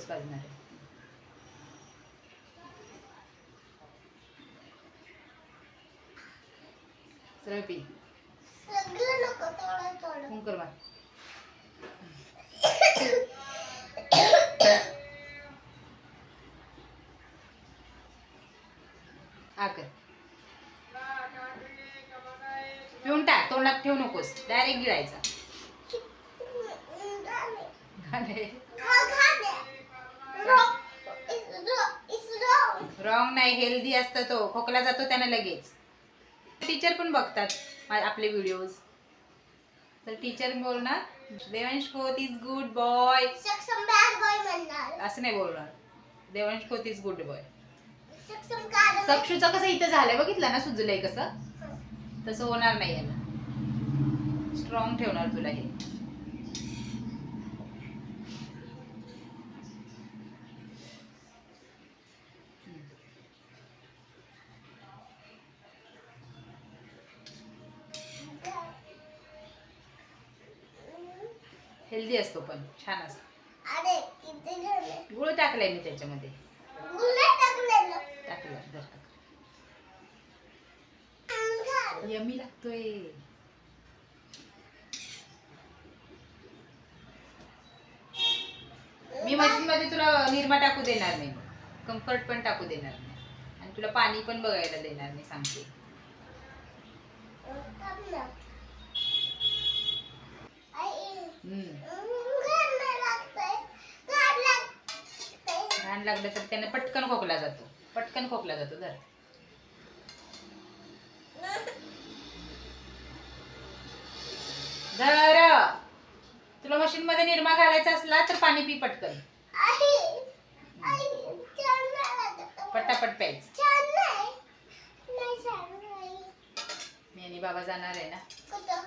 थोडंच पाजणार आहे. सरळ पी पिऊन टाक तोंडात ठेवू नकोस. डायरेक्ट गिळायचा. Wrong. रॉंग नाही हेल्दी असतं तो. खोकला जातो त्यानं लगेच. टीचर पण बघतात आपले व्हिडिओज तर टीचर बोलणार Devansh Khot is good boy. असं नाही बोलणार. Devansh Khot is good boy सक्षूचं कसं इथं झालंय बघितलं ना सुजलंय कसं? तसं होणार नाही याला. स्ट्रॉंग ठेवणार तुला हे. हेल्दी असतो पण छान असतो. गुळ टाकलाय मी त्याच्यामध्ये. टाकला टाक. यमी लागतोय. मी मशीन मध्ये तुला निरमा टाकू देणार नाही. कम्फर्ट पण टाकू देणार नाही. आणि तुला पाणी पण बघायला देणार नाही सांगते थांब ना. आई, हम्म. घाण नाही लागतंय. घाण लागतंय. घाण लागलं तर त्याने पटकन खोकला जातो. पटकन खोकला जातो धर. धर. तुला मशीन मध्ये निरमा घालायचा असला तर पाणी पी पटकन. पटापट प्यायचं. मी बाबा जाणार आहे ना?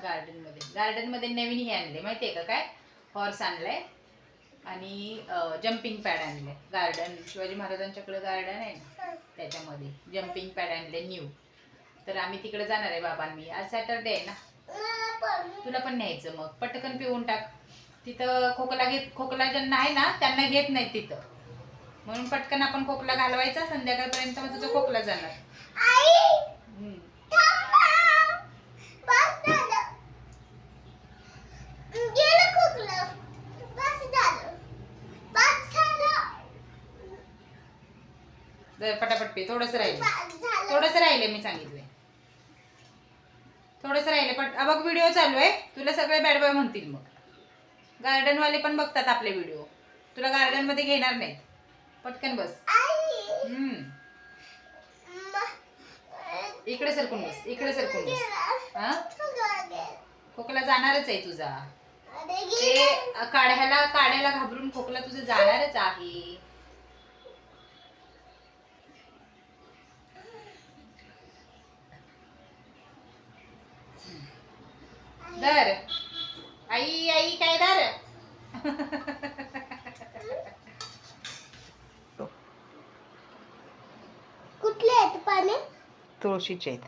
गार्डनमध्ये. गार्डनमध्ये नवीन हे आणले माहितीये का काय? हॉर्स आणलाय. आणि जम्पिंग पॅड आणले. गार्डन शिवाजी महाराजांच्याकडे गार्डन आहे ना. त्याच्यामध्ये. जम्पिंग पॅड आणले न्यू तर आम्ही तिकडे जाणार आहे बाबा आणि मी. आज सॅटरडे आहे ना. तुला पण न्यायचं मग. पटकन पिऊन टाक. तिथं खोकला घेत खोकला ज्यांना आहे ना त्यांना घेत नाही तिथं. म्हणून पटकन आपण खोकला घालवायचा. संध्याकाळपर्यंत मग तुझा खोकला जाणार आई, हम्म. थांब ना. बस झालं. गेलं खोकलं. बस झालं. बस झालं. जर पटापट पी. थोडंसं राहिले. थोडंसं राहिले मी सांगितलंय. थोडंसं राहिले. पण बघ व्हिडिओ चालू आहे. तुला सगळे बॅड बॉय म्हणतील मग. गार्डन वाले पण बघतात आपले व्हिडिओ. तुला गार्डनमध्ये घेणार नाहीत. पटकन बस. इकडे सरकून बस. इकडे सरकून बस. हा. खोकला जाणारच आहे तुझा. ते काढ्याला काढ्याला घाबरून खोकला तुझं जाणारच आहे. दर आई आई काय दर कुठले आहेत पाणी? तुळशीचे आहेत.